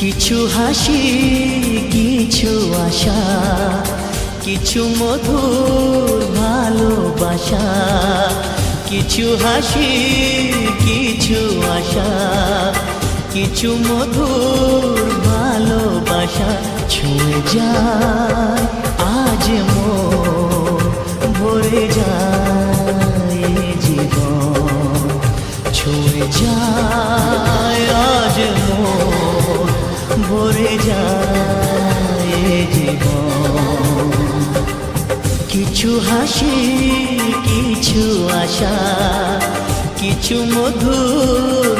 কিছু হাসি, কিছু আশা, কিছু মধুর ভালোবাসা, কিছু হাসি, কিছু আশা, কিছু মধুর ভালোবাসা ছুঁয়ে যায়, আজ মন ভরে যায় জীবন, ছুঁয়ে যায় আজ মন ভরে যায় জীবন। কিছু হাসি কিছু আশা কিছু মধুর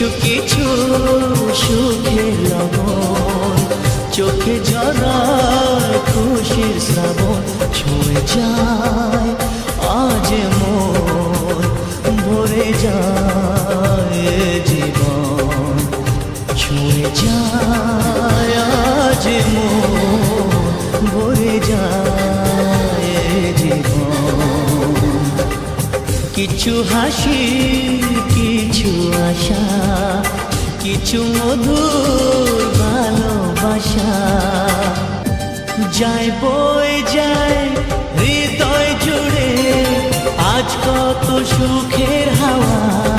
কিছু কিছু সুখে লবণ। চোখে জড়ায় খুশির শ্রাবণ। ছুঁয়ে যায় আজ মন ভরে যায় জীবন। ছুঁয়ে যায় আজ মন ভরে যায় জীবন। কিছু হাসি, কিছু আশা কিছু মধুর ভালোবাসা। যায় বই যায় হৃদয় জুড়ে আজ কত সুখের হাওয়া।